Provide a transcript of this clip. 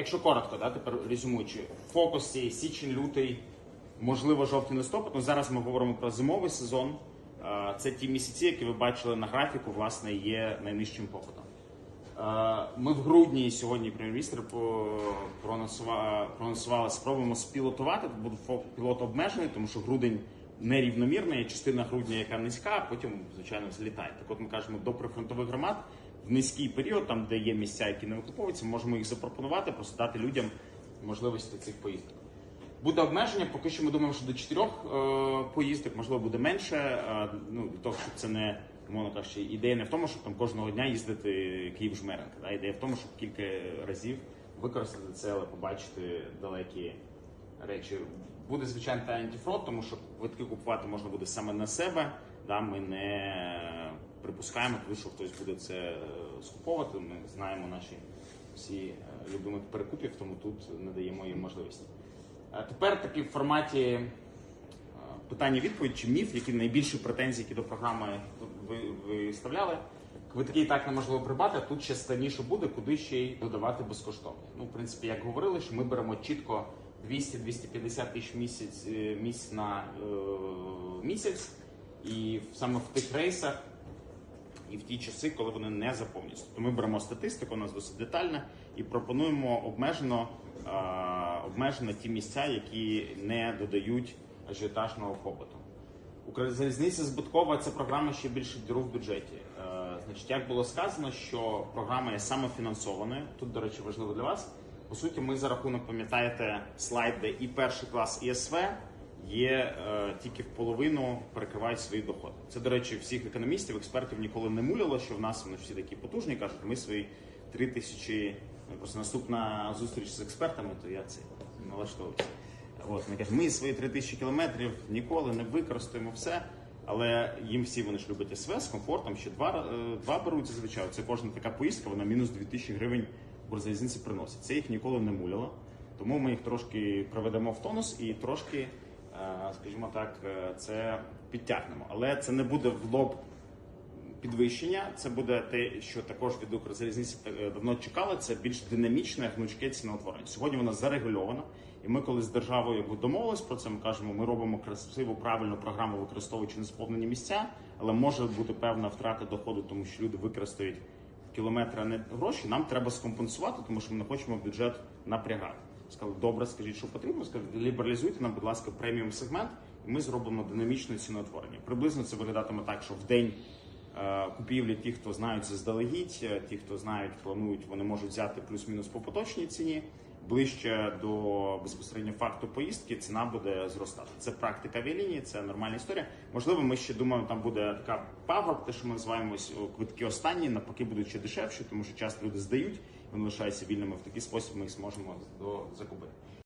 якщо коротко, да, тепер резюмуючи, фокус цієї січень, лютий, можливо, жовтий листопад. Ну, зараз ми говоримо про зимовий сезон. Е, Це ті місяці, які ви бачили на графіку, власне, є найнижчим попитом. Е, Ми в грудні сьогодні прем'єр-міністр проанонсува- спробуємо спілотувати. Буде пілот обмежений, тому що грудень нерівномірний, частина грудня, яка низька, а потім, звичайно, злітає. Так от ми кажемо до прифронтових громад в низький період, там де є місця, які не викуповуються, можемо їх запропонувати, просто дати людям можливості цих поїздок. Буде обмеження, поки що ми думаємо, що до чотирьох е, поїздок, можливо, буде менше. Е, ну, для того, щоб це не, умовно кажучи, ідея не в тому, щоб там кожного дня їздити Київ жмеренка Да? Ідея в тому, щоб кілька разів використати це, але побачити далекі речі. Буде, звичайно, та антифрод, тому що квитки купувати можна буде саме на себе. Да? Ми не припускаємо, що хтось буде це е, скуповувати. Ми знаємо наші всі е, любимих перекупів, тому тут не даємо їм можливості. А тепер таки в форматі е, питання-відповідь чи міф, які найбільші претензії, які до програми ви виставляли. Квитки і так неможливо придбати, тут ще станіше буде, куди ще й додавати безкоштовно. Ну, в принципі, як говорили, що ми беремо чітко 200-250 тисяч місяць е, місць на е, місяць, і саме в тих рейсах і в ті часи, коли вони не заповнюються. Тобто ми беремо статистику, у нас досить детальна, і пропонуємо обмежено, обмежено ті місця, які не додають ажіотажного попиту. Укрзалізниця збиткова це програма ще більше діру в бюджеті. Е, значить, як було сказано, що програма є самофінансованою. Тут, до речі, важливо для вас. По суті, ми за рахунок пам'ятаєте слайд, де і перший клас і СВ є е, тільки в половину перекривають свої доходи. Це, до речі, всіх економістів, експертів ніколи не муляло, що в нас вони всі такі потужні кажуть, ми свої три тисячі. ну, Просто наступна зустріч з експертами, то я це налаштовуюся. От, вони кажуть, ми свої 3000 кілометрів ніколи не використаємо все, але їм всі вони ж люблять СВ з комфортом, ще два, е, два беруть зазвичай. Це кожна така поїздка, вона мінус 2000 гривень в залізниці приносить. Це їх ніколи не муляло. Тому ми їх трошки проведемо в тонус і трошки, скажімо так, е, це підтягнемо. Але це не буде в лоб підвищення. Це буде те, що також від Укрзалізниці е, давно чекали. Це більш динамічне гнучке ціноутворення. Сьогодні воно зарегульовано, і ми, коли з державою домовились про це, ми кажемо, ми робимо красиву правильну програму, використовуючи несповнені місця, але може бути певна втрата доходу, тому що люди використають кілометри, а не гроші. Нам треба скомпенсувати, тому що ми не хочемо бюджет напрягати. Сказали, добре, скажіть, що потрібно. Сказали, лібералізуйте нам, будь ласка, преміум сегмент, і ми зробимо динамічне ціноутворення. Приблизно це виглядатиме так, що в день е, купівлі ті, хто знають заздалегідь, е, ті, хто знають, планують, вони можуть взяти плюс-мінус по поточній ціні. Ближче до безпосередньо факту поїздки ціна буде зростати. Це практика авіалінії, це нормальна історія. Можливо, ми ще думаємо, там буде така пагорб, те, що ми називаємось квитки останні, навпаки будуть ще дешевші, тому що часто люди здають, вони лишаються вільними. В такий спосіб ми їх зможемо закупити.